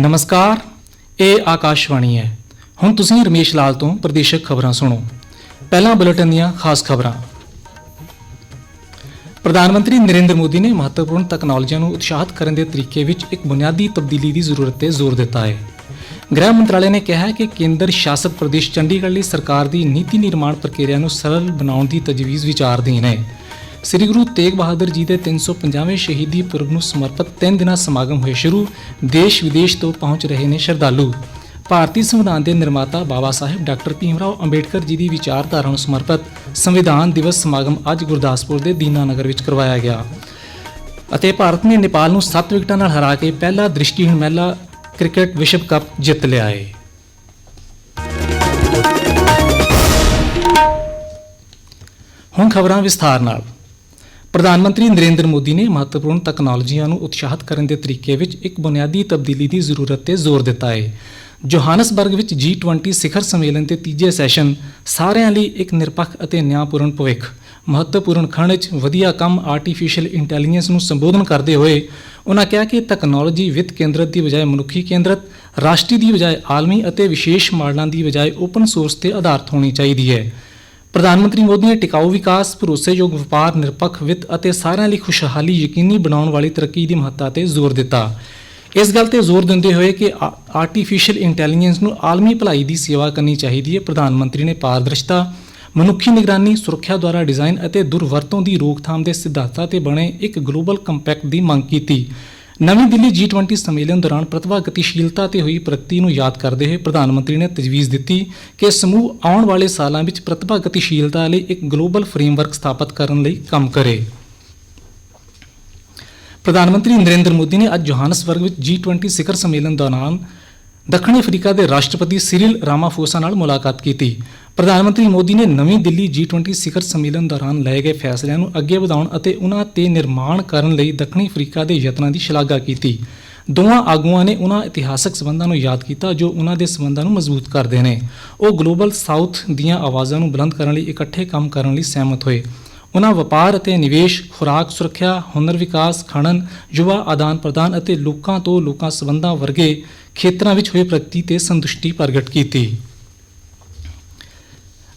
ਨਮਸਕਾਰ, ਇਹ ਆਕਾਸ਼ਵਾਣੀ ਹੈ। ਹੁਣ ਤੁਸੀਂ ਰਮੇਸ਼ ਲਾਲ ਤੋਂ ਪ੍ਰਦੇਸ਼ਕ ਖਬਰਾਂ ਸੁਣੋ। ਪਹਿਲਾਂ ਬੁਲੇਟਿਨ ਦੀਆਂ ਖਾਸ ਖਬਰਾਂ। ਪ੍ਰਧਾਨ ਮੰਤਰੀ ਨਰਿੰਦਰ ਮੋਦੀ ਨੇ ਮਹੱਤਵਪੂਰਨ ਤਕਨਾਲੋਜੀਆਂ ਨੂੰ ਉਤਸ਼ਾਹਿਤ ਕਰਨ ਦੇ ਤਰੀਕੇ ਵਿੱਚ ਇੱਕ ਬੁਨਿਆਦੀ ਤਬਦੀਲੀ ਦੀ ਜ਼ਰੂਰਤ ਤੇ ਜ਼ੋਰ ਦਿੱਤਾ ਹੈ। ਗ੍ਰਹਿ ਮੰਤਰਾਲੇ ਨੇ ਕਿਹਾ ਹੈ ਕਿ ਕੇਂਦਰ ਸ਼ਾਸਤ ਪ੍ਰਦੇਸ਼ ਚੰਡੀਗੜ੍ਹ ਲਈ ਸਰਕਾਰ ਦੀ ਨੀਤੀ ਨਿਰਮਾਣ ਪ੍ਰਕਿਰਿਆ ਨੂੰ ਸਰਲ ਬਣਾਉਣ ਦੀ ਤਜਵੀਜ਼ ਵਿਚਾਰਧੀਨ ਹੈ। ਸ੍ਰੀ ਗੁਰੂ ਤੇਗ ਬਹਾਦਰ ਜੀ ਦੇ 350ਵੇਂ ਸ਼ਹੀਦੀ ਪੁਰਬ ਨੂੰ ਸਮਰਪਿਤ ਤਿੰਨ ਦਿਨਾਂ ਸਮਾਗਮ ਹੋਏ ਸ਼ੁਰੂ, ਦੇਸ਼ ਵਿਦੇਸ਼ ਤੋਂ ਪਹੁੰਚ ਰਹੇ ਨੇ ਸ਼ਰਧਾਲੂ। ਭਾਰਤੀ ਸੰਵਿਧਾਨ ਦੇ ਨਿਰਮਾਤਾ ਬਾਬਾ ਸਾਹਿਬ ਡਾਕਟਰ ਭੀਮਰਾਓ ਅੰਬੇਡਕਰ ਜੀ ਦੀ ਵਿਚਾਰਧਾਰਾ ਨੂੰ ਸਮਰਪਿਤ ਸੰਵਿਧਾਨ ਦਿਵਸ ਸਮਾਗਮ ਅੱਜ ਗੁਰਦਾਸਪੁਰ ਦੇ ਦੀਨਾਨਗਰ ਵਿੱਚ ਕਰਵਾਇਆ ਗਿਆ। ਅਤੇ ਭਾਰਤ ਨੇ ਨੇਪਾਲ ਨੂੰ 7 ਵਿਕਟਾਂ ਨਾਲ ਹਰਾ ਕੇ ਪਹਿਲਾ ਦ੍ਰਿਸ਼ਟੀਹੀਣ ਮਹਿਲਾ ਕ੍ਰਿਕਟ ਵਿਸ਼ਵ ਕੱਪ ਜਿੱਤ ਲਿਆ ਹੈ ਹੁਣ ਖਬਰਾਂ ਵਿਸਥਾਰ ਨਾਲ। ਪ੍ਰਧਾਨ ਮੰਤਰੀ ਨਰਿੰਦਰ ਮੋਦੀ ਨੇ ਮਹੱਤਵਪੂਰਨ ਤਕਨਾਲੋਜੀਆਂ ਨੂੰ ਉਤਸ਼ਾਹਿਤ ਕਰਨ ਦੇ ਤਰੀਕੇ ਵਿੱਚ ਇੱਕ ਬੁਨਿਆਦੀ ਤਬਦੀਲੀ ਦੀ ਜ਼ਰੂਰਤ ਤੇ ਜ਼ੋਰ ਦਿੱਤਾ ਹੈ। ਜੋਹਾਨਸਬਰਗ ਵਿੱਚ G20 ਸਿਖਰ ਸੰਮੇਲਨ ਦੇ ਤੀਜੇ ਸੈਸ਼ਨ ਸਾਰਿਆਂ ਲਈ ਇੱਕ ਨਿਰਪੱਖ ਅਤੇ ਨਿਆਂਪੂਰਨ ਭਵਿੱਖ। ਮਹੱਤਵਪੂਰਨ ਖੰਡ 'ਚ ਵਧੀਆ ਕੰਮ ਆਰਟੀਫੀਸ਼ੀਅਲ ਇੰਟੈਲੀਜੈਂਸ ਨੂੰ ਸੰਬੋਧਨ ਕਰਦੇ ਹੋਏ ਉਹਨਾਂ ਕਿਹਾ ਕਿ ਤਕਨਾਲੋਜੀ ਵਿੱਤ ਕੇਂਦਰਤ ਦੀ ਬਜਾਏ ਮਨੁੱਖੀ ਕੇਂਦਰਤ, ਰਾਸ਼ਟਰੀ ਦੀ ਬਜਾਏ ਆਲਮੀ ਅਤੇ ਵਿਸ਼ੇਸ਼ ਮਾਡਲਾਂ ਦੀ ਬਜਾਏ ਓਪਨ ਸੋਰਸ ਤੇ ਆਧਾਰਿਤ ਹੋਣੀ ਚਾਹੀਦੀ ਹੈ। ਪ੍ਰਧਾਨ ਮੰਤਰੀ ਮੋਦੀ ਨੇ ਟਿਕਾਊ ਵਿਕਾਸ, ਭਰੋਸੇਯੋਗ ਵਪਾਰ, ਨਿਰਪੱਖ ਵਿੱਤ ਅਤੇ ਸਾਰਿਆਂ ਲਈ ਖੁਸ਼ਹਾਲੀ ਯਕੀਨੀ ਬਣਾਉਣ ਵਾਲੀ ਤਰੱਕੀ ਦੀ ਮਹੱਤਤਾ ਤੇ ਜ਼ੋਰ ਦਿੱਤਾ। ਇਸ ਗੱਲ ਤੇ ਜ਼ੋਰ ਦਿੰਦੇ ਹੋਏ ਕਿ ਆ- ਆਰਟੀਫੀਸ਼ੀਅਲ ਇੰਟੈਲੀਜੈਂਸ ਨੂੰ ਆਲਮੀ ਭਲਾਈ ਦੀ ਸੇਵਾ ਕਰਨੀ ਚਾਹੀਦੀ ਹੈ, ਪ੍ਰਧਾਨ ਮੰਤਰੀ ਨੇ ਪਾਰਦਰਸ਼ਤਾ, ਮਨੁੱਖੀ ਨਿਗਰਾਨੀ, ਸੁਰੱਖਿਆ ਦੁਆਰਾ ਡਿਜ਼ਾਈਨ ਅਤੇ ਦੁਰਵਰਤੋਂ ਦੀ ਰੋਕਥਾਮ ਦੇ ਸਿਧਾਂਤਾਂ ਤੇ ਬਣੇ ਇੱਕ ਗਲੋਬਲ ਕੰਪੈਕਟ ਦੀ ਮੰਗ ਕੀਤੀ। ਨਵੀਂ ਦਿੱਲੀ G20 ਸੰਮੇਲਨ ਦੌਰਾਨ ਪ੍ਰਤਿਭਾ ਗਤੀਸ਼ੀਲਤਾ ਤੇ ਹੋਈ ਪ੍ਰਗਤੀ ਨੂੰ ਯਾਦ ਕਰਦੇ ਹੋਏ ਪ੍ਰਧਾਨ ਮੰਤਰੀ ਨੇ ਤਜਵੀਜ਼ ਦਿੱਤੀ ਕਿ ਸਮੂਹ ਆਉਣ ਵਾਲੇ ਸਾਲਾਂ ਵਿੱਚ ਪ੍ਰਤਿਭਾ ਗਤੀਸ਼ੀਲਤਾ ਲਈ ਇੱਕ ਗਲੋਬਲ ਫਰੇਮਵਰਕ ਸਥਾਪਿਤ ਕਰਨ ਲਈ ਕੰਮ ਕਰੇ। ਪ੍ਰਧਾਨ ਮੰਤਰੀ ਨਰਿੰਦਰ ਮੋਦੀ ਨੇ ਅੱਜ ਜੋਹਾਨਸਬਰਗ ਵਿੱਚ G20 ਸਿਖਰ ਸੰਮੇਲਨ ਦੌਰਾਨ ਦੱਖਣੀ ਅਫਰੀਕਾ ਦੇ ਰਾਸ਼ਟਰਪਤੀ ਸਿਰਿਲ ਰਾਮਾਫੋਸਾ ਨਾਲ ਮੁਲਾਕਾਤ ਕੀਤੀ। ਪ੍ਰਧਾਨ ਮੰਤਰੀ ਮੋਦੀ ਨੇ ਨਵੀਂ ਦਿੱਲੀ G20 ਸਿਖਰ ਸੰਮੇਲਨ ਦੌਰਾਨ ਲਏ ਗਏ ਫੈਸਲਿਆਂ ਨੂੰ ਅੱਗੇ ਵਧਾਉਣ ਅਤੇ ਉਹਨਾਂ ਤੇ ਨਿਰਮਾਣ ਕਰਨ ਲਈ ਦੱਖਣੀ ਅਫਰੀਕਾ ਦੇ ਯਤਨਾਂ ਦੀ ਸ਼ਲਾਘਾ ਕੀਤੀ। ਦੋਵਾਂ ਆਗੂਆਂ ਨੇ ਉਹਨਾਂ ਇਤਿਹਾਸਕ ਸਬੰਧਾਂ ਨੂੰ ਯਾਦ ਕੀਤਾ ਜੋ ਉਹਨਾਂ ਦੇ ਸਬੰਧਾਂ ਨੂੰ ਮਜ਼ਬੂਤ ਕਰਦੇ ਨੇ। ਉਹ ਗਲੋਬਲ ਸਾਊਥ ਦੀਆਂ ਆਵਾਜ਼ਾਂ ਨੂੰ ਬੁਲੰਦ ਕਰਨ ਲਈ ਇਕੱਠੇ ਕੰਮ ਕਰਨ ਲਈ ਸਹਿਮਤ ਹੋਏ। ਉਹਨਾਂ ਵਪਾਰ ਅਤੇ ਨਿਵੇਸ਼, ਖੁਰਾਕ ਸੁਰੱਖਿਆ, ਹੁਨਰ ਵਿਕਾਸ, ਖਣਨ, ਯੁਵਾ ਆਦਾਨ ਪ੍ਰਦਾਨ ਅਤੇ ਲੋਕਾਂ ਤੋਂ ਲੋਕਾਂ ਸਬੰਧਾਂ ਵਰਗੇ ਖੇਤਰਾਂ ਵਿੱਚ ਹੋਈ ਪ੍ਰਗਤੀ ਤੇ ਸੰਤੁਸ਼ਟੀ ਪ੍ਰਗਟ ਕੀਤੀ।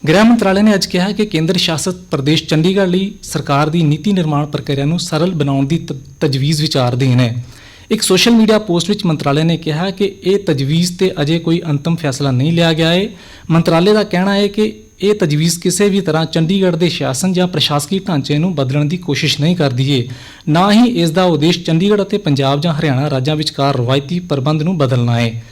ਗ੍ਰਹਿ ਮੰਤਰਾਲੇ ਨੇ ਅੱਜ ਕਿਹਾ ਕਿ ਕੇਂਦਰ ਸ਼ਾਸਤ ਪ੍ਰਦੇਸ਼ ਚੰਡੀਗੜ੍ਹ ਲਈ ਸਰਕਾਰ ਦੀ ਨੀਤੀ ਨਿਰਮਾਣ ਪ੍ਰਕਿਰਿਆ ਨੂੰ ਸਰਲ ਬਣਾਉਣ ਦੀ ਤ- ਤਜਵੀਜ਼ ਵਿਚਾਰਧੀਨ ਹੈ। ਇੱਕ ਸੋਸ਼ਲ ਮੀਡੀਆ ਪੋਸਟ ਵਿੱਚ ਮੰਤਰਾਲੇ ਨੇ ਕਿਹਾ ਕਿ ਇਹ ਤਜਵੀਜ਼ ਤੇ ਅਜੇ ਕੋਈ ਅੰਤਮ ਫੈਸਲਾ ਨਹੀਂ ਲਿਆ ਗਿਆ ਹੈ ਮੰਤਰਾਲੇ ਦਾ ਕਹਿਣਾ ਹੈ ਕਿ ਇਹ ਤਜਵੀਜ਼ ਕਿਸੇ ਵੀ ਤਰ੍ਹਾਂ ਚੰਡੀਗੜ੍ਹ ਦੇ ਸ਼ਾਸਨ ਜਾਂ ਪ੍ਰਸ਼ਾਸਕੀ ਢਾਂਚੇ ਨੂੰ ਬਦਲਣ ਦੀ ਕੋਸ਼ਿਸ਼ ਨਹੀਂ ਕਰਦੀ ਏ। ਨਾ ਹੀ ਇਸ ਦਾ ਉਦੇਸ਼ ਚੰਡੀਗੜ੍ਹ ਅਤੇ ਪੰਜਾਬ ਜਾਂ ਹਰਿਆਣਾ ਰਾਜਾਂ ਵਿਚਕਾਰ ਰਵਾਇਤੀ ਪ੍ਰਬੰਧ ਨੂੰ ਬਦਲਣਾ ਹੈ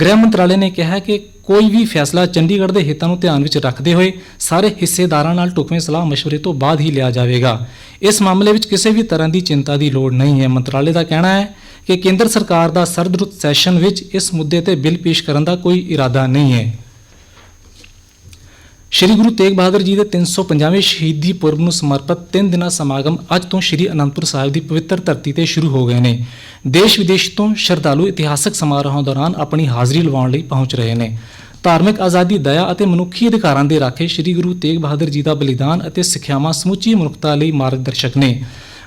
ਗ੍ਰਹਿ ਮੰਤਰਾਲੇ ਨੇ ਕਿਹਾ ਕਿ ਕੋਈ ਵੀ ਫੈਸਲਾ ਚੰਡੀਗੜ੍ਹ ਦੇ ਹਿੱਤਾਂ ਨੂੰ ਧਿਆਨ ਵਿੱਚ ਰੱਖਦੇ ਹੋਏ ਸਾਰੇ ਹਿੱਸੇਦਾਰਾਂ ਨਾਲ ਢੁਕਵੇਂ ਸਲਾਹ مشਵਰੇ ਤੋਂ ਬਾਅਦ ਹੀ ਲਿਆ ਜਾਵੇਗਾ। ਇਸ ਮਾਮਲੇ ਵਿੱਚ ਕਿਸੇ ਵੀ ਤਰ੍ਹਾਂ ਦੀ ਚਿੰਤਾ ਦੀ ਲੋੜ ਨਹੀਂ ਹੈ। ਮੰਤਰਾਲੇ ਦਾ ਕਹਿਣਾ ਹੈ ਕਿ ਕੇਂਦਰ ਸਰਕਾਰ ਦਾ ਸਰਦਰੁੱਤ ਸੈਸ਼ਨ ਵਿੱਚ ਇਸ ਮੁੱਦੇ ਤੇ ਬਿੱਲ ਪੇਸ਼ ਕਰਨ ਦਾ ਕੋਈ ਇਰਾਦਾ ਨਹੀਂ ਹੈ। ਸ਼੍ਰੀ ਗੁਰੂ ਤੇਗ ਬਹਾਦਰ ਜੀ ਦੇ 350ਵੇਂ ਸ਼ਹੀਦੀ ਪੁਰਬ ਨੂੰ ਸਮਰਪਿਤ ਤਿੰਨ ਦਿਨਾਂ ਸਮਾਗਮ ਅੱਜ ਤੋਂ ਸ਼੍ਰੀ ਅਨੰਦਪੁਰ ਸਾਹਿਬ ਦੀ ਪਵਿੱਤਰ ਧਰਤੀ ਤੇ ਸ਼ੁਰੂ ਹੋ ਗਏ ਨੇ। ਦੇਸ਼ ਵਿਦੇਸ਼ ਤੋਂ ਸ਼ਰਧਾਲੂ ਇਤਿਹਾਸਕ ਸਮਾਰੋਹਾਂ ਦੌਰਾਨ ਆਪਣੀ ਹਾਜ਼ਰੀ ਲਵਾਉਣ ਲਈ ਪਹੁੰਚ ਰਹੇ ਨੇ। ਧਾਰਮਿਕ ਆਜ਼ਾਦੀ, ਦਇਆ ਅਤੇ ਮਨੁੱਖੀ ਅਧਿਕਾਰਾਂ ਦੇ ਰਾਖੇ ਸ਼੍ਰੀ ਗੁਰੂ ਤੇਗ ਬਹਾਦਰ ਜੀ ਦਾ ਬਲੀਦਾਨ ਅਤੇ ਸਿੱਖਿਆਵਾਂ ਸਮੁੱਚੀ ਮਨੁੱਖਤਾ ਲਈ ਮਾਰਗਦਰਸ਼ਕ ਨੇ।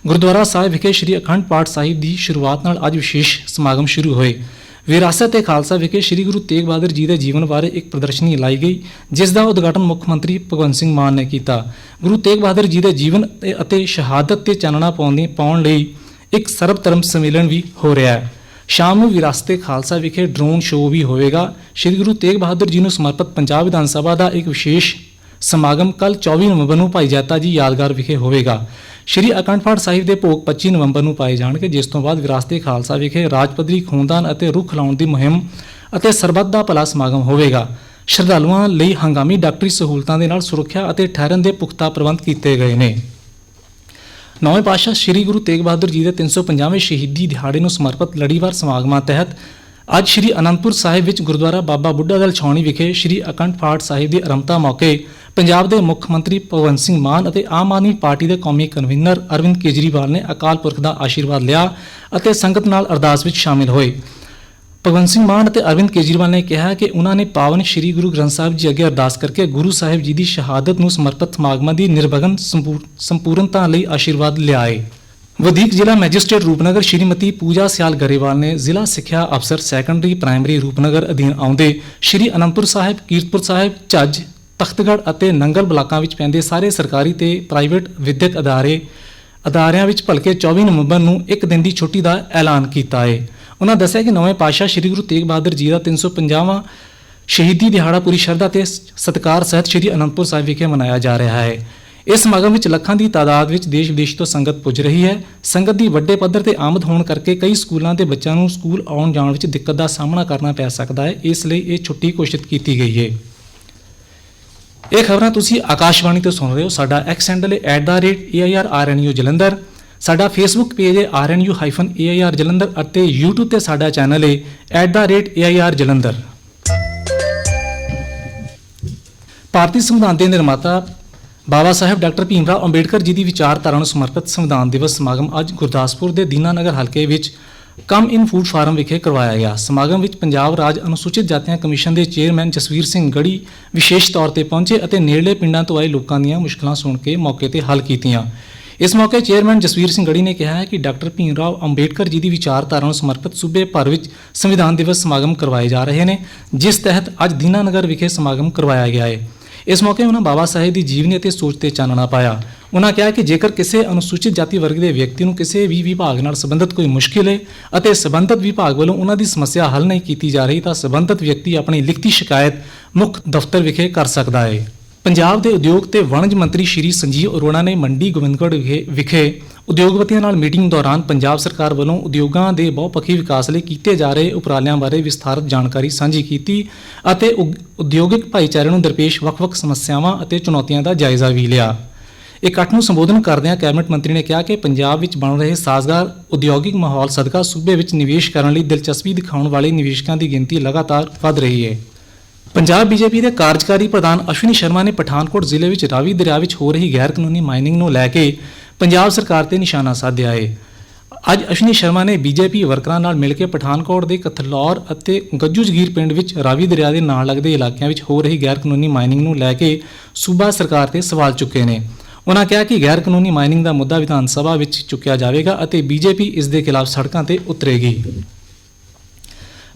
ਗੁਰਦੁਆਰਾ ਸਾਹਿਬ ਵਿਖੇ ਸ਼੍ਰੀ ਅਖੰਡ ਪਾਠ ਸਾਹਿਬ ਦੀ ਸ਼ੁਰੂਆਤ ਨਾਲ ਅੱਜ ਵਿਸ਼ੇਸ਼ ਸਮਾਗਮ ਸ਼ੁਰੂ ਹੋਏ। ਵਿਰਾਸਤ ਤੇ ਖਾਲਸਾ ਵਿਖੇ ਸ੍ਰੀ ਗੁਰੂ ਤੇਗ ਬਹਾਦਰ ਜੀ ਦੇ ਜੀਵਨ ਬਾਰੇ ਇੱਕ ਪ੍ਰਦਰਸ਼ਨੀ ਲਾਈ ਗਈ, ਜਿਸ ਦਾ ਉਦਘਾਟਨ ਮੁੱਖ ਮੰਤਰੀ ਭਗਵੰਤ ਸਿੰਘ ਮਾਨ ਨੇ ਕੀਤਾ। ਗੁਰੂ ਤੇਗ ਬਹਾਦਰ ਜੀ ਦੇ ਜੀਵਨ ਅਤੇ ਸ਼ਹਾਦਤ ਤੇ ਚਾਨਣਾ ਪਾਉਂਦੀ ਪਾਉਣ ਲਈ ਇੱਕ ਸਰਬ ਧਰਮ ਸੰਮੇਲਨ ਵੀ ਹੋ ਰਿਹਾ ਹੈ। ਸ਼ਾਮ ਨੂੰ ਵਿਰਾਸਤ ਖਾਲਸਾ ਵਿਖੇ ਡਰੋਨ ਸ਼ੋਅ ਵੀ ਹੋਵੇਗਾ। ਸ੍ਰੀ ਗੁਰੂ ਤੇਗ ਬਹਾਦਰ ਜੀ ਨੂੰ ਸਮਰਪਿਤ ਪੰਜਾਬ ਵਿਧਾਨ ਸਭਾ ਦਾ ਇੱਕ ਵਿਸ਼ੇਸ਼ ਸਮਾਗਮ ਕੱਲ 24 ਨਵੰਬਰ ਨੂੰ ਭਾਈ ਜੈਤਾ ਜੀ ਯਾਦਗਾਰ ਵਿਖੇ ਹੋਵੇਗਾ। ਸ਼੍ਰੀ ਅਖੰਡ ਪਾਠ ਸਾਹਿਬ ਦੇ ਭੋਗ 25 ਨਵੰਬਰ ਨੂੰ ਪਾਏ ਜਾਣਗੇ, ਜਿਸ ਤੋਂ ਬਾਅਦ ਵਿਰਾਸਤੇ ਖਾਲਸਾ ਵਿਖੇ ਰਾਜਪੱਧਰੀ ਖੂਨਦਾਨ ਅਤੇ ਰੁੱਖ ਲਾਉਣ ਦੀ ਮੁਹਿੰਮ ਅਤੇ ਸਰਬੱਤ ਦਾ ਭਲਾ ਸਮਾਗਮ ਹੋਵੇਗਾ। ਸ਼ਰਧਾਲੂਆਂ ਲਈ ਹੰਗਾਮੀ ਡਾਕਟਰੀ ਸਹੂਲਤਾਂ ਦੇ ਨਾਲ ਸੁਰੱਖਿਆ ਅਤੇ ਠਹਿਰਨ ਦੇ ਪੁਖਤਾ ਪ੍ਰਬੰਧ ਕੀਤੇ ਗਏ ਨੇ। ਨੌਵੇਂ ਪਾਤਸ਼ਾਹ ਸ੍ਰੀ ਗੁਰੂ ਤੇਗ ਬਹਾਦਰ ਜੀ ਦੇ 350ਵੇਂ ਸ਼ਹੀਦੀ ਦਿਹਾੜੇ ਨੂੰ ਸਮਰਪਿਤ ਲੜੀਵਾਰ ਸਮਾਗਮਾਂ ਤਹਿਤ ਅੱਜ ਸ੍ਰੀ ਅਨੰਦਪੁਰ ਸਾਹਿਬ ਵਿੱਚ ਗੁਰਦੁਆਰਾ ਬਾਬਾ ਬੁੱਢਾ ਦਲ ਛਾਉਣੀ ਵਿਖੇ ਸ੍ਰੀ ਅਕੰਠ ਪਾਠ ਸਾਹਿਬ ਦੀ ਆਰੰਭਤਾ ਮੌਕੇ ਪੰਜਾਬ ਦੇ ਮੁੱਖ ਮੰਤਰੀ ਭਗਵੰਤ ਸਿੰਘ ਮਾਨ ਅਤੇ ਆਮ ਆਦਮੀ ਪਾਰਟੀ ਦੇ ਕੌਮੀ ਕਨਵੀਨਰ ਅਰਵਿੰਦ ਕੇਜਰੀਵਾਲ ਨੇ ਅਕਾਲ ਪੁਰਖ ਦਾ ਆਸ਼ੀਰਵਾਦ ਲਿਆ ਅਤੇ ਸੰਗਤ ਨਾਲ ਅਰਦਾਸ ਵਿੱਚ ਸ਼ਾਮਿਲ ਹੋਏ। ਭਗਵੰਤ ਸਿੰਘ ਮਾਨ ਅਤੇ ਅਰਵਿੰਦ ਕੇਜਰੀਵਾਲ ਨੇ ਕਿਹਾ ਕਿ ਉਹਨਾਂ ਨੇ ਪਾਵਨ ਸ੍ਰੀ ਗੁਰੂ ਗ੍ਰੰਥ ਸਾਹਿਬ ਜੀ ਅੱਗੇ ਅਰਦਾਸ ਕਰਕੇ ਗੁਰੂ ਸਾਹਿਬ ਜੀ ਦੀ ਸ਼ਹਾਦਤ ਨੂੰ ਸਮਰਪਿਤ ਸਮਾਗਮਾਂ ਦੀ ਨਿਰਵਗਨ ਸੰਪੂਰ- ਸੰਪੂਰਨਤਾ ਲਈ ਆਸ਼ੀਰਵਾਦ ਲਿਆਏ। ਵਧੀਕ ਜ਼ਿਲ੍ਹਾ ਮੈਜਿਸਟ੍ਰੇਟ ਰੂਪਨਗਰ ਸ਼੍ਰੀਮਤੀ ਪੂਜਾ ਸਿਆਲ ਗਰੇਵਾਲ ਨੇ ਜ਼ਿਲ੍ਹਾ ਸਿੱਖਿਆ ਅਫਸਰ ਸੈਕੰਡਰੀ ਪ੍ਰਾਇਮਰੀ ਰੂਪਨਗਰ ਅਧੀਨ ਆਉਂਦੇ ਸ਼੍ਰੀ ਅਨੰਦਪੁਰ ਸਾਹਿਬ, ਕੀਰਤਪੁਰ ਸਾਹਿਬ ਝੱਜ ਤਖਤਗੜ੍ਹ ਅਤੇ ਨੰਗਲ ਬਲਾਕਾਂ ਵਿੱਚ ਪੈਂਦੇ ਸਾਰੇ ਸਰਕਾਰੀ ਤੇ ਪ੍ਰਾਈਵੇਟ ਵਿਦਿਅਕ ਅਦਾਰੇ ਅਦਾਰਿਆਂ ਵਿੱਚ ਭਲਕੇ 24 ਨਵੰਬਰ ਨੂੰ ਇੱਕ ਦਿਨ ਦੀ ਛੁੱਟੀ ਦਾ ਐਲਾਨ ਕੀਤਾ ਹੈ ਉਹਨਾਂ ਦੱਸਿਆ ਕਿ ਨਵੇਂ ਪਾਤਸ਼ਾਹ ਸ੍ਰੀ ਗੁਰੂ ਤੇਗ ਬਹਾਦਰ ਜੀ ਦਾ 350ਵਾਂ ਸ਼ਹੀਦੀ ਦਿਹਾੜਾ ਪੂਰੀ ਸ਼ਰਧਾ ਤੇ ਸਤਿਕਾਰ ਸਹਿਤ ਸ੍ਰੀ ਅਨੰਦਪੁਰ ਸਾਹਿਬ ਵਿਖੇ ਮਨਾਇਆ ਜਾ ਰਿਹਾ ਹੈ ਇਸ ਸਮਾਗਮ ਵਿੱਚ ਲੱਖਾਂ ਦੀ ਤਾਦਾਦ ਵਿੱਚ ਦੇਸ਼ ਵਿਦੇਸ਼ ਤੋਂ ਸੰਗਤ ਪੁੱਜ ਰਹੀ ਹੈ। ਸੰਗਤ ਦੀ ਵੱਡੇ ਪੱਧਰ ਤੇ ਆਮਦ ਹੋਣ ਕਰਕੇ ਕਈ ਸਕੂਲਾਂ ਦੇ ਬੱਚਿਆਂ ਨੂੰ ਸਕੂਲ ਆਉਣ ਜਾਣ ਵਿੱਚ ਦਿੱਕਤ ਦਾ ਸਾਹਮਣਾ ਕਰਨਾ ਪੈ ਸਕਦਾ ਹੈ ਇਸ ਲਈ ਇਹ ਛੁੱਟੀ ਘੋਸ਼ਿਤ ਕੀਤੀ ਗਈ ਹੈ ਇਹ ਖਬਰਾਂ ਤੁਸੀਂ ਆਕਾਸ਼ਵਾਣੀ ਤੋਂ ਸੁਣ ਰਹੇ ਹੋ। ਸਾਡਾ ਐਕਸ ਹੈਂਡਲ ਹੈ @airrnu ਜਲੰਧਰ। ਸਾਡਾ ਫੇਸਬੁੱਕ ਪੇਜ ਹੈ rnu-air ਜਲੰਧਰ ਅਤੇ YouTube ਤੇ ਸਾਡਾ ਚੈਨਲ ਹੈ @air ਜਲੰਧਰ। ਭਾਰਤੀ ਸੰਵਿਧਾਨ ਦੇ ਨਿਰਮਾਤਾ ਬਾਬਾ ਸਾਹਿਬ ਡਾਕਟਰ ਭੀਮ ਰਾਓ ਅੰਬੇਡਕਰ ਜੀ ਦੀ ਵਿਚਾਰਧਾਰਾ ਨੂੰ ਸਮਰਪਿਤ ਸੰਵਿਧਾਨ ਦਿਵਸ ਸਮਾਗਮ ਅੱਜ ਗੁਰਦਾਸਪੁਰ ਦੇ ਦੀਨਾਨਗਰ ਹਲਕੇ ਵਿੱਚ ਕਮ ਇਨ ਫੂਡ ਫਾਰਮ ਵਿਖੇ ਕਰਵਾਇਆ ਗਿਆ। ਸਮਾਗਮ ਵਿੱਚ ਪੰਜਾਬ ਰਾਜ ਅਨੁਸੂਚਿਤ ਜਾਤੀਆਂ ਕਮਿਸ਼ਨ ਦੇ ਚੇਅਰਮੈਨ ਜਸਵੀਰ ਸਿੰਘ ਗੜੀ ਵਿਸ਼ੇਸ਼ ਤੌਰ ਤੇ ਪਹੁੰਚੇ ਅਤੇ ਨੇੜਲੇ ਪਿੰਡਾਂ ਤੋਂ ਆਏ ਲੋਕਾਂ ਦੀਆਂ ਮੁਸ਼ਕਲਾਂ ਸੁਣ ਕੇ ਮੌਕੇ ਤੇ ਹੱਲ ਕੀਤੀਆਂ। ਇਸ ਮੌਕੇ ਚੇਅਰਮੈਨ ਜਸਵੀਰ ਸਿੰਘ ਗੜੀ ਨੇ ਕਿਹਾ ਹੈ ਕਿ ਡਾਕਟਰ ਭੀਮ ਰਾਓ ਅੰਬੇਡਕਰ ਜੀ ਦੀ ਵਿਚਾਰਧਾਰਾ ਨੂੰ ਸਮਰਪਿਤ ਸੂਬੇ ਭਰ ਵਿੱਚ ਸੰਵਿਧਾਨ ਦਿਵਸ ਸਮਾਗਮ ਕਰਵਾਏ ਜਾ ਰਹੇ ਨੇ, ਜਿਸ ਤਹਿਤ ਅੱਜ ਦੀਨਾਨਗਰ ਵਿਖੇ ਸਮਾਗਮ ਕਰਵਾਇਆ ਗਿਆ ਹੈ ਇਸ ਮੌਕੇ ਉਹਨਾਂ ਬਾਬਾ ਸਾਹਿਬ ਦੀ ਜੀਵਨੀ ਅਤੇ ਸੋਚ ਤੇ ਚਾਨਣਾ ਪਾਇਆ। ਉਹਨਾਂ ਕਿਹਾ ਕਿ ਜੇਕਰ ਕਿਸੇ ਅਨੁਸੂਚਿਤ ਜਾਤੀ ਵਰਗ ਦੇ ਵਿਅਕਤੀ ਨੂੰ ਕਿਸੇ ਵੀ ਵਿਭਾਗ ਨਾਲ ਸੰਬੰਧਿਤ ਕੋਈ ਮੁਸ਼ਕਿਲ ਹੈ ਅਤੇ ਸੰਬੰਧਿਤ ਵਿਭਾਗ ਵੱਲੋਂ ਉਹਨਾਂ ਦੀ ਸਮੱਸਿਆ ਹੱਲ ਨਹੀਂ ਕੀਤੀ ਜਾ ਰਹੀ, ਤਾਂ ਸੰਬੰਧਿਤ ਵਿਅਕਤੀ ਆਪਣੀ ਲਿਖਤੀ ਸ਼ਿਕਾਇਤ ਮੁੱਖ ਦਫ਼ਤਰ ਵਿਖੇ ਕਰ ਸਕਦਾ ਹੈ। ਪੰਜਾਬ ਦੇ ਉਦਯੋਗ ਤੇ ਵਣਜ ਮੰਤਰੀ ਸ਼੍ਰੀ ਸੰਜੀਵ ਅਰੋੜਾ ਨੇ ਮੰਡੀ ਗੋਬਿੰਦਗੜ੍ਹ ਵਿਖੇ- ਵਿਖੇ ਉਦਯੋਗਪਤੀਆਂ ਨਾਲ ਮੀਟਿੰਗ ਦੌਰਾਨ ਪੰਜਾਬ ਸਰਕਾਰ ਵੱਲੋਂ ਉਦਯੋਗਾਂ ਦੇ ਬਹੁਪੱਖੀ ਵਿਕਾਸ ਲਈ ਕੀਤੇ ਜਾ ਰਹੇ ਉਪਰਾਲਿਆਂ ਬਾਰੇ ਵਿਸਥਾਰਤ ਜਾਣਕਾਰੀ ਸਾਂਝੀ ਕੀਤੀ ਅਤੇ ਉਦਯੋਗਿਕ ਭਾਈਚਾਰੇ ਨੂੰ ਦਰਪੇਸ਼ ਵੱਖ-ਵੱਖ ਸਮੱਸਿਆਵਾਂ ਅਤੇ ਚੁਣੌਤੀਆਂ ਦਾ ਜਾਇਜ਼ਾ ਵੀ ਲਿਆ। ਇਕੱਠ ਨੂੰ ਸੰਬੋਧਨ ਕਰਦਿਆਂ ਕੈਬਨਿਟ ਮੰਤਰੀ ਨੇ ਕਿਹਾ ਕਿ ਪੰਜਾਬ ਵਿੱਚ ਬਣ ਰਹੇ ਸਾਜ਼ਗਾਰ ਉਦਯੋਗਿਕ ਮਾਹੌਲ ਸਦਕਾ ਸੂਬੇ ਵਿੱਚ ਨਿਵੇਸ਼ ਕਰਨ ਲਈ ਦਿਲਚਸਪੀ ਦਿਖਾਉਣ ਵਾਲੇ ਨਿਵੇਸ਼ਕਾਂ ਦੀ ਗਿਣਤੀ ਲਗਾਤਾਰ ਵਧ ਰਹੀ ਹੈ। ਪੰਜਾਬ ਬੀਜੇਪੀ ਦੇ ਕਾਰਜਕਾਰੀ ਪ੍ਰਧਾਨ ਅਸ਼ਵਨੀ ਸ਼ਰਮਾ ਨੇ ਪਠਾਨਕੋਟ ਜ਼ਿਲ੍ਹੇ ਵਿੱਚ ਰਾਵੀ ਦਰਿਆ ਵਿੱਚ ਹੋ ਰਹੀ ਗੈਰ ਕਾਨੂੰਨੀ ਮਾਈਨਿੰਗ ਨੂੰ ਲੈ ਕੇ ਪੰਜਾਬ ਸਰਕਾਰ ਤੇ ਨਿਸ਼ਾਨਾ ਸਾਧਿਆ ਹੈ। ਅੱਜ ਅਸ਼ਵਨੀ ਸ਼ਰਮਾ ਨੇ ਬੀਜੇਪੀ ਵਰਕਰਾਂ ਨਾਲ ਮਿਲ ਕੇ ਪਠਾਨਕੋਟ ਦੇ ਕਥਲੌਰ ਅਤੇ ਗੱਜੂ ਜਗੀਰ ਪਿੰਡ ਵਿੱਚ ਰਾਵੀ ਦਰਿਆ ਦੇ ਨਾਲ ਲੱਗਦੇ ਇਲਾਕਿਆਂ ਵਿੱਚ ਹੋ ਰਹੀ ਗੈਰ ਕਾਨੂੰਨੀ ਮਾਈਨਿੰਗ ਨੂੰ ਲੈ ਕੇ ਸੂਬਾ ਸਰਕਾਰ ਤੇ ਸਵਾਲ ਚੁੱਕੇ ਨੇ। ਉਨ੍ਹਾਂ ਕਿਹਾ ਕਿ ਗੈਰ ਕਾਨੂੰਨੀ ਮਾਈਨਿੰਗ ਦਾ ਮੁੱਦਾ ਵਿਧਾਨ ਸਭਾ ਵਿੱਚ ਚੁੱਕਿਆ ਜਾਵੇਗਾ ਅਤੇ ਬੀਜੇਪੀ ਇਸ ਦੇ ਖਿਲਾਫ ਸੜਕਾਂ ਤੇ ਉਤਰੇਗੀ।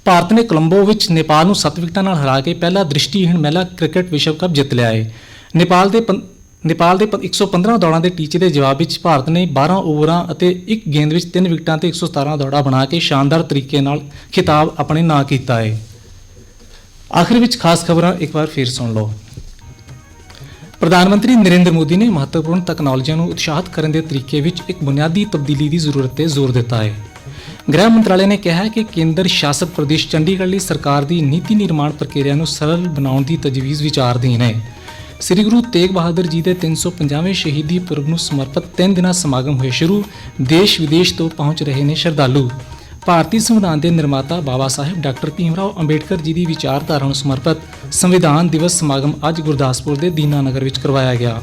ਭਾਰਤ ਨੇ ਕੋਲੰਬੋ ਵਿੱਚ ਨੇਪਾਲ ਨੂੰ 7 ਵਿਕਟਾਂ ਨਾਲ ਹਰਾ ਕੇ ਪਹਿਲਾ ਦ੍ਰਿਸ਼ਟੀਹੀਣ ਮਹਿਲਾ ਕ੍ਰਿਕਟ ਵਿਸ਼ਵ ਕੱਪ ਜਿੱਤ ਲਿਆ ਹੈ ਨੇਪਾਲ ਦੇ ਪੰ- ਨੇਪਾਲ ਦੇ ਪ- 115 ਦੌੜਾਂ ਦੇ ਟੀਚੇ ਦੇ ਜਵਾਬ ਵਿੱਚ ਭਾਰਤ ਨੇ 12 ਓਵਰਾਂ ਅਤੇ ਇੱਕ ਗੇਂਦ ਵਿੱਚ 3 ਵਿਕਟਾਂ ਤੇ 117 ਦੌੜਾਂ ਬਣਾ ਕੇ ਸ਼ਾਨਦਾਰ ਤਰੀਕੇ ਨਾਲ ਖਿਤਾਬ ਆਪਣੇ ਨਾਂ ਕੀਤਾ ਹੈ ਆਖਿਰ ਵਿੱਚ ਖਾਸ ਖਬਰਾਂ ਇੱਕ ਵਾਰ ਫੇਰ ਸੁਣ ਲਓ। ਪ੍ਰਧਾਨ ਮੰਤਰੀ ਨਰਿੰਦਰ ਮੋਦੀ ਨੇ ਮਹੱਤਵਪੂਰਨ ਤਕਨਾਲੋਜੀਆਂ ਨੂੰ ਉਤਸ਼ਾਹਿਤ ਕਰਨ ਦੇ ਤਰੀਕੇ ਵਿੱਚ ਇੱਕ ਬੁਨਿਆਦੀ ਤਬਦੀਲੀ ਦੀ ਜ਼ਰੂਰਤ ਤੇ ਜ਼ੋਰ ਦਿੱਤਾ ਹੈ। ਗ੍ਰਹਿ ਮੰਤਰਾਲੇ ਨੇ ਕਿਹਾ ਹੈ ਕਿ ਕੇਂਦਰ ਸ਼ਾਸਤ ਪ੍ਰਦੇਸ਼ ਚੰਡੀਗੜ੍ਹ ਲਈ ਸਰਕਾਰ ਦੀ ਨੀਤੀ ਨਿਰਮਾਣ ਪ੍ਰਕਿਰਿਆ ਨੂੰ ਸਰਲ ਬਣਾਉਣ ਦੀ ਤਜਵੀਜ਼ ਵਿਚਾਰਧੀਨ ਹੈ। ਸ੍ਰੀ ਗੁਰੂ ਤੇਗ ਬਹਾਦਰ ਜੀ ਦੇ 350ਵੇਂ ਸ਼ਹੀਦੀ ਪੁਰਬ ਨੂੰ ਸਮਰਪਿਤ ਤਿੰਨ ਦਿਨਾਂ ਸਮਾਗਮ ਹੋਏ ਸ਼ੁਰੂ ਦੇਸ਼ ਵਿਦੇਸ਼ ਤੋਂ ਪਹੁੰਚ ਰਹੇ ਨੇ ਸ਼ਰਧਾਲੂ। ਭਾਰਤੀ ਸੰਵਿਧਾਨ ਦੇ ਨਿਰਮਾਤਾ ਬਾਬਾ ਸਾਹਿਬ ਡਾਕਟਰ ਭੀਮਰਾਓ ਅੰਬੇਡਕਰ ਜੀ ਦੀ ਵਿਚਾਰਧਾਰਾ ਨੂੰ ਸਮਰਪਿਤ ਸੰਵਿਧਾਨ ਦਿਵਸ ਸਮਾਗਮ ਅੱਜ ਗੁਰਦਾਸਪੁਰ ਦੇ ਦੀਨਾਨਗਰ ਵਿੱਚ ਕਰਵਾਇਆ ਗਿਆ।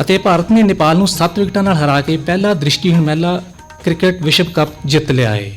ਅਤੇ ਭਾਰਤ ਨੇ ਨੇਪਾਲ ਨੂੰ 7 ਵਿਕਟਾਂ ਨਾਲ ਹਰਾ ਕੇ ਪਹਿਲਾ ਦ੍ਰਿਸ਼ਟੀਹੀਣ ਮਹਿਲਾ ਕ੍ਰਿਕਟ ਵਿਸ਼ਵ ਕੱਪ ਜਿੱਤ ਲਿਆ ਹੈ